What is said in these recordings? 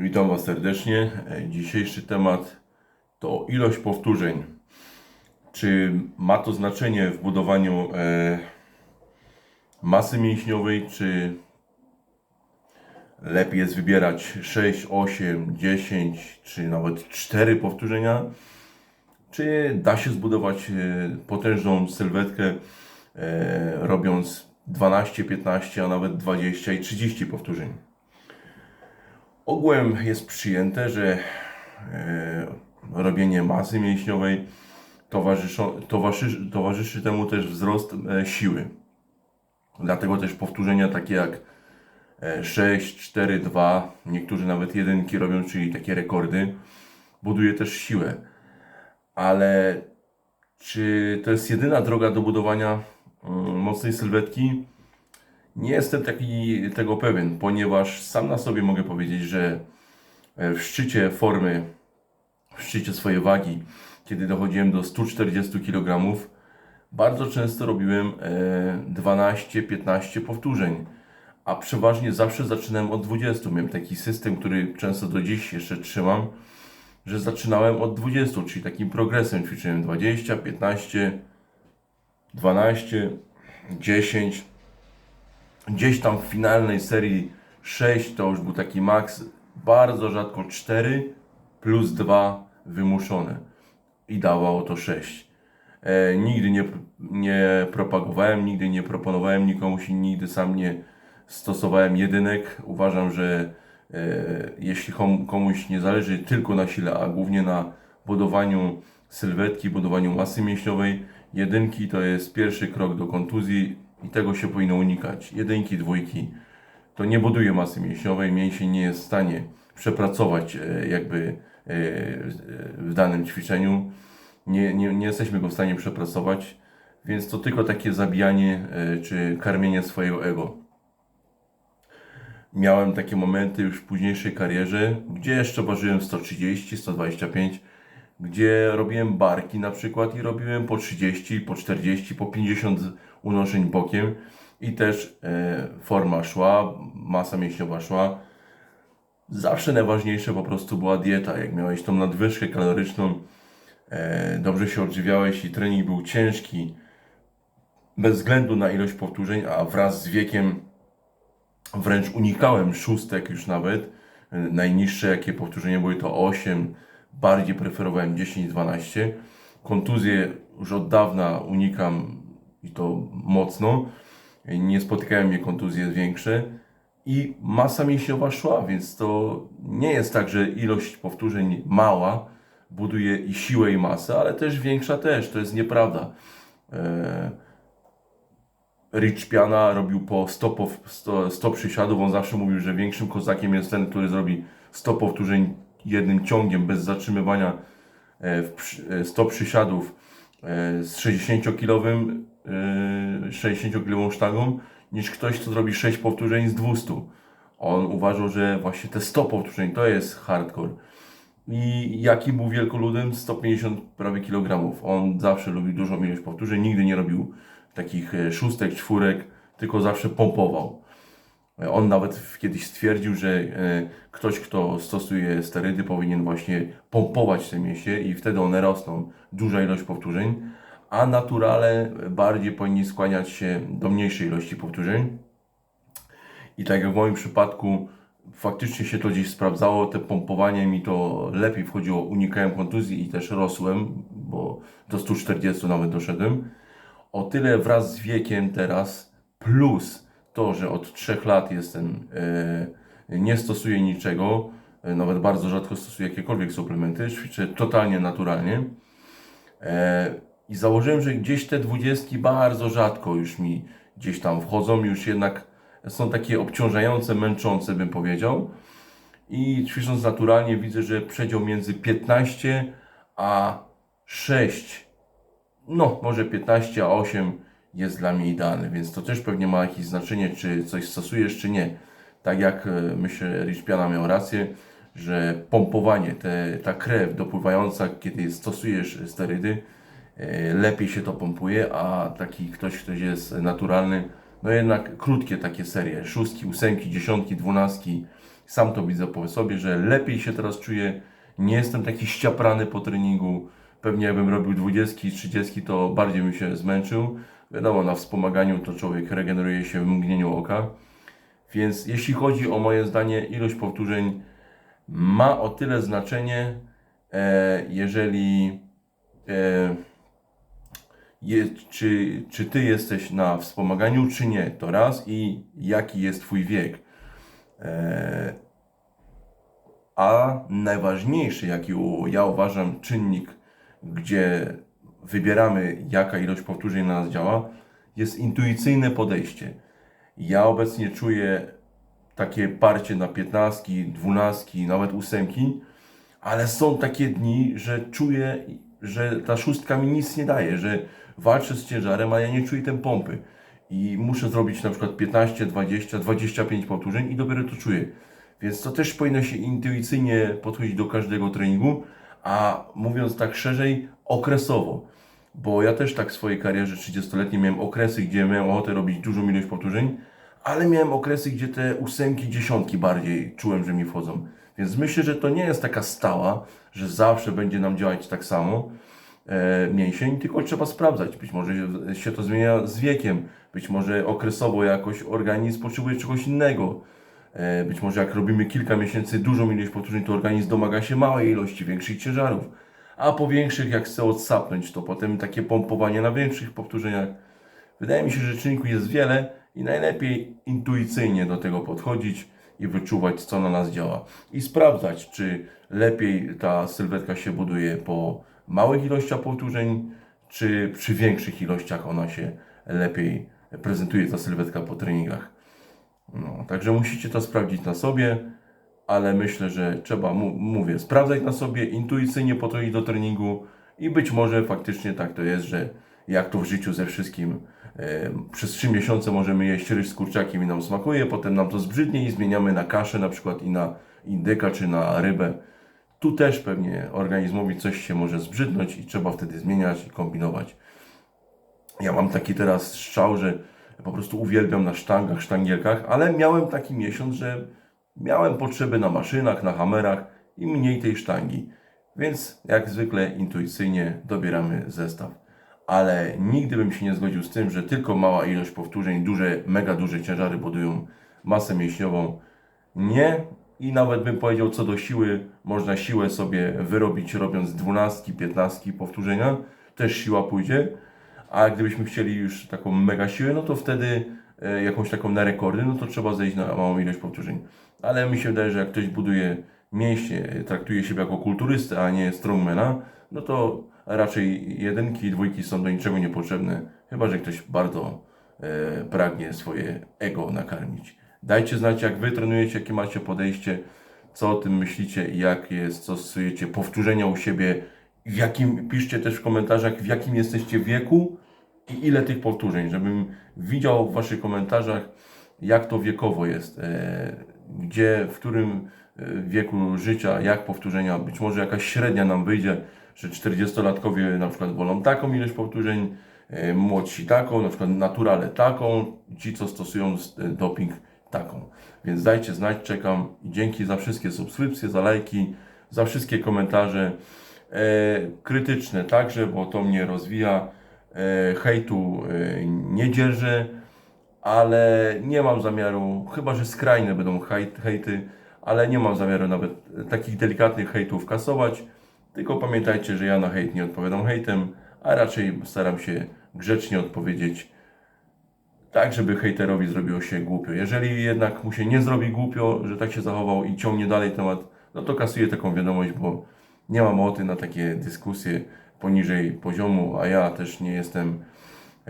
Witam Was serdecznie. E, Dzisiejszy temat to ilość powtórzeń. Czy ma to znaczenie w budowaniu e, masy mięśniowej, czy lepiej jest wybierać 6, 8, 10, czy nawet 4 powtórzenia? Czy da się zbudować e, potężną sylwetkę e, robiąc 12, 15, a nawet 20 i 30 powtórzeń? Ogółem jest przyjęte, że e, robienie masy mięśniowej towarzyszy, towarzyszy temu też wzrost e, siły. Dlatego też powtórzenia takie jak e, 6, 4, 2, niektórzy nawet jedynki robią, czyli takie rekordy, buduje też siłę. Ale czy to jest jedyna droga do budowania mm, mocnej sylwetki? Nie jestem taki tego pewien, ponieważ sam na sobie mogę powiedzieć, że e, w szczycie formy, w szczycie swojej wagi, kiedy dochodziłem do 140 kg, bardzo często robiłem e, 12-15 powtórzeń, a przeważnie zawsze zaczynałem od 20. Miałem taki system, który często do dziś jeszcze trzymam, że zaczynałem od 20, czyli takim progresem ćwiczyłem 20, 15, 12, 10 gdzieś tam w finalnej serii 6 to już był taki maks, bardzo rzadko 4 plus 2 wymuszone i dawało to 6. E, nigdy nie, nie propagowałem, nigdy nie proponowałem nikomu nigdy sam nie stosowałem jedynek. Uważam, że e, jeśli kom, komuś nie zależy tylko na sile, a głównie na budowaniu sylwetki, budowaniu masy mięśniowej, jedynki to jest pierwszy krok do kontuzji i tego się powinno unikać. Jedynki, dwójki to nie buduje masy mięśniowej, mięsień nie jest w stanie przepracować e, jakby e, w danym ćwiczeniu. Nie, nie, nie jesteśmy go w stanie przepracować, więc to tylko takie zabijanie e, czy karmienie swojego ego. Miałem takie momenty już w późniejszej karierze, gdzie jeszcze ważyłem 130, 125, gdzie robiłem barki na przykład i robiłem po 30, po 40, po 50 unoszeń bokiem i też e, forma szła, masa mięśniowa szła. Zawsze najważniejsze po prostu była dieta. Jak miałeś tą nadwyżkę kaloryczną, e, dobrze się odżywiałeś i trening był ciężki, bez względu na ilość powtórzeń, a wraz z wiekiem wręcz unikałem szóstek już nawet. Najniższe jakie powtórzenia były to 8, bardziej preferowałem 10-12. Kontuzje już od dawna unikam i to mocno. Nie spotykają mnie kontuzje większe i masa mięśniowa szła, więc to nie jest tak, że ilość powtórzeń mała buduje i siłę i masę, ale też większa też, to jest nieprawda. Eee, Rich Piana robił po 100, pow- 100, 100 przysiadów, on zawsze mówił, że większym kozakiem jest ten, który zrobi 100 powtórzeń jednym ciągiem, bez zatrzymywania e, w przy- e, 100 przysiadów e, z 60-kilowym 60-kilową sztagą, niż ktoś, kto zrobi 6 powtórzeń z 200. On uważał, że właśnie te 100 powtórzeń to jest hardcore. I jaki był wielkoludem? 150 prawie kilogramów. On zawsze lubił dużą ilość powtórzeń, nigdy nie robił takich e, szóstek, czwórek, tylko zawsze pompował. E, On nawet kiedyś stwierdził, że e, ktoś, kto stosuje sterydy, powinien właśnie pompować te mięśnie i wtedy one rosną. Duża ilość powtórzeń, a naturale bardziej powinni skłaniać się do mniejszej ilości powtórzeń. I tak jak w moim przypadku faktycznie się to gdzieś sprawdzało, te pompowanie mi to lepiej wchodziło, unikałem kontuzji i też rosłem, bo do 140 nawet doszedłem. O tyle wraz z wiekiem teraz, plus to, że od 3 lat jestem, e, nie stosuję niczego, e, nawet bardzo rzadko stosuję jakiekolwiek suplementy, ćwiczę totalnie naturalnie. E, I założyłem, że gdzieś te dwudziestki bardzo rzadko już mi gdzieś tam wchodzą, już jednak są takie obciążające, męczące bym powiedział. I ćwicząc naturalnie widzę, że przedział między 15 a 6, no może 15 a 8 jest dla mnie idealny, więc to też pewnie ma jakieś znaczenie, czy coś stosujesz, czy nie. Tak jak e, myślę, Rich Piana miał rację, że pompowanie, te, ta krew dopływająca, kiedy stosujesz sterydy, lepiej się to pompuje, a taki ktoś, ktoś jest naturalny, no jednak krótkie takie serie, szóstki, ósemki, dziesiątki, dwunastki, Sam to widzę po sobie, że lepiej się teraz czuję. Nie jestem taki ściaprany po treningu. Pewnie jakbym robił 20, 30, to bardziej bym się zmęczył. Wiadomo, na wspomaganiu to człowiek regeneruje się w mgnieniu oka. Więc jeśli chodzi o moje zdanie, ilość powtórzeń ma o tyle znaczenie, e, jeżeli e, je, czy, czy ty jesteś na wspomaganiu, czy nie, to raz i jaki jest twój wiek. E, a najważniejszy, jaki ja uważam, czynnik, gdzie wybieramy, jaka ilość powtórzeń na nas działa, jest intuicyjne podejście. Ja obecnie czuję takie parcie na 15, 12, nawet ósemki, ale są takie dni, że czuję, że ta szóstka mi nic nie daje, że walczę z ciężarem, a ja nie czuję tej pompy. I muszę zrobić na przykład 15, 20, 25 powtórzeń i dopiero to czuję. Więc to też powinno się intuicyjnie podchodzić do każdego treningu, a mówiąc tak szerzej, okresowo. Bo ja też tak w swojej karierze 30-letniej miałem okresy, gdzie miałem ochotę robić dużą ilość powtórzeń, ale miałem okresy, gdzie te ósemki, dziesiątki bardziej czułem, że mi wchodzą. Więc myślę, że to nie jest taka stała, że zawsze będzie nam działać tak samo mięsień, tylko trzeba sprawdzać. Być może się to zmienia z wiekiem, być może okresowo jakoś organizm potrzebuje czegoś innego. E, Być może jak robimy kilka miesięcy dużą ilość powtórzeń, to organizm domaga się małej ilości, większych ciężarów. A po większych, jak chce odsapnąć, to potem takie pompowanie na większych powtórzeniach. Wydaje mi się, że czynników jest wiele i najlepiej intuicyjnie do tego podchodzić i wyczuwać, co na nas działa. I sprawdzać, czy lepiej ta sylwetka się buduje po małych ilościach powtórzeń, czy przy większych ilościach ona się lepiej prezentuje, ta sylwetka po treningach. No, także musicie to sprawdzić na sobie, ale myślę, że trzeba, mówię, sprawdzać na sobie, intuicyjnie podchodzić do treningu i być może faktycznie tak to jest, że jak to w życiu ze wszystkim, e, przez 3 miesiące możemy jeść ryż z kurczakiem i nam smakuje, potem nam to zbrzydnie i zmieniamy na kaszę na przykład i na indyka czy na rybę. Tu też pewnie organizmowi coś się może zbrzydnąć i trzeba wtedy zmieniać i kombinować. Ja mam taki teraz strzał, że po prostu uwielbiam na sztangach, sztangielkach, ale miałem taki miesiąc, że miałem potrzeby na maszynach, na hamerach i mniej tej sztangi. Więc jak zwykle intuicyjnie dobieramy zestaw. Ale nigdy bym się nie zgodził z tym, że tylko mała ilość powtórzeń, duże, mega duże ciężary budują masę mięśniową. Nie i nawet bym powiedział co do siły, można siłę sobie wyrobić robiąc 12, 15 powtórzenia, też siła pójdzie, a gdybyśmy chcieli już taką mega siłę, no to wtedy e, jakąś taką na rekordy, no to trzeba zejść na małą ilość powtórzeń. Ale mi się wydaje, że jak ktoś buduje mięśnie, traktuje siebie jako kulturystę, a nie strongmana, no to raczej jedynki i dwójki są do niczego niepotrzebne, chyba że ktoś bardzo e, pragnie swoje ego nakarmić. Dajcie znać, jak wy trenujecie, jakie macie podejście, co o tym myślicie i jak jest, co stosujecie, powtórzenia u siebie, jakim, piszcie też w komentarzach, w jakim jesteście wieku i ile tych powtórzeń, żebym widział w waszych komentarzach, jak to wiekowo jest, e, gdzie, w którym e, wieku życia, jak powtórzenia, być może jakaś średnia nam wyjdzie, że 40-latkowie na przykład wolą taką ilość powtórzeń, e, młodsi taką, na przykład naturale taką, ci co stosują doping taką. Więc dajcie znać, czekam dzięki za wszystkie subskrypcje, za lajki, za wszystkie komentarze e, krytyczne także, bo to mnie rozwija. E, hejtu e, nie dzierżę, ale nie mam zamiaru, chyba że skrajne będą hejt, hejty, ale nie mam zamiaru nawet takich delikatnych hejtów kasować. Tylko pamiętajcie, że ja na hejt nie odpowiadam hejtem, a raczej staram się grzecznie odpowiedzieć tak, żeby hejterowi zrobiło się głupio. Jeżeli jednak mu się nie zrobi głupio, że tak się zachował i ciągnie dalej temat, no to kasuję taką wiadomość, bo nie mam ochoty na takie dyskusje poniżej poziomu, a ja też nie jestem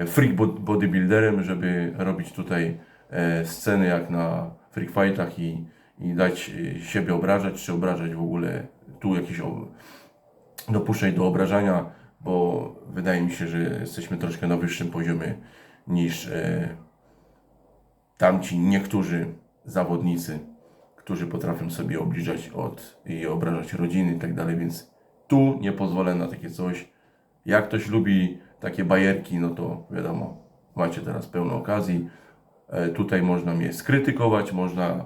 freak bod- bodybuilderem, żeby robić tutaj e, sceny jak na freak fightach i, i dać e, siebie obrażać, czy obrażać w ogóle tu jakieś dopuszczać do obrażania, bo wydaje mi się, że jesteśmy troszkę na wyższym poziomie niż e, tamci niektórzy zawodnicy, którzy potrafią sobie obliżać od i obrażać rodziny i tak dalej, więc tu nie pozwolę na takie coś. Jak ktoś lubi takie bajerki, no to wiadomo, macie teraz pełno okazji. E, tutaj można mnie skrytykować, można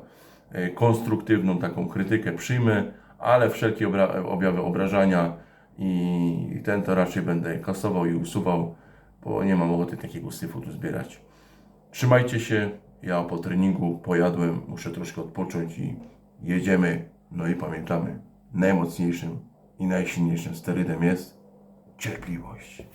e, konstruktywną taką krytykę przyjmę, ale wszelkie obra- objawy obrażania i ten to raczej będę kasował i usuwał, bo nie mam ochoty takiego syfu tu zbierać. Trzymajcie się, ja po treningu pojadłem, muszę troszkę odpocząć i jedziemy. No i pamiętamy, najmocniejszym i najsilniejszym sterydem jest cierpliwość.